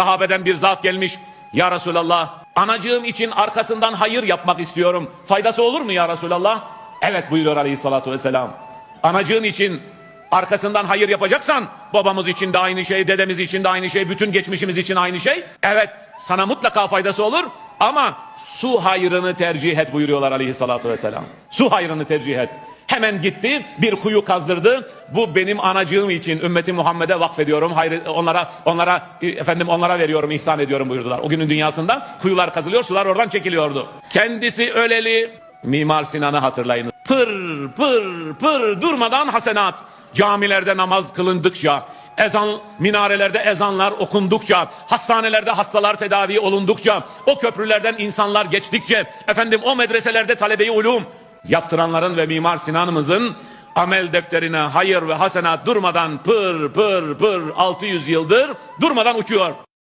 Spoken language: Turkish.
Sahabeden bir zat gelmiş. Ya Resulallah anacığım için arkasından hayır yapmak istiyorum. Faydası olur mu ya Resulallah? Evet buyuruyor aleyhissalatü vesselam. Anacığın için arkasından hayır yapacaksan babamız için de aynı şey, dedemiz için de aynı şey, bütün geçmişimiz için aynı şey. Evet sana mutlaka faydası olur ama su hayrını tercih et buyuruyorlar aleyhissalatü vesselam. Su hayrını tercih et. Hemen gitti bir kuyu kazdırdı. Bu benim anacığım için ümmeti Muhammed'e vakfediyorum. Hayır onlara onlara efendim onlara veriyorum, ihsan ediyorum buyurdular. O günün dünyasında kuyular kazılıyor, sular oradan çekiliyordu. Kendisi öleli Mimar Sinan'ı hatırlayın. Pır pır pır durmadan hasenat. Camilerde namaz kılındıkça, ezan minarelerde ezanlar okundukça, hastanelerde hastalar tedavi olundukça, o köprülerden insanlar geçtikçe, efendim o medreselerde talebeyi ulum yaptıranların ve Mimar Sinan'ımızın amel defterine hayır ve hasenat durmadan pır pır pır 600 yıldır durmadan uçuyor.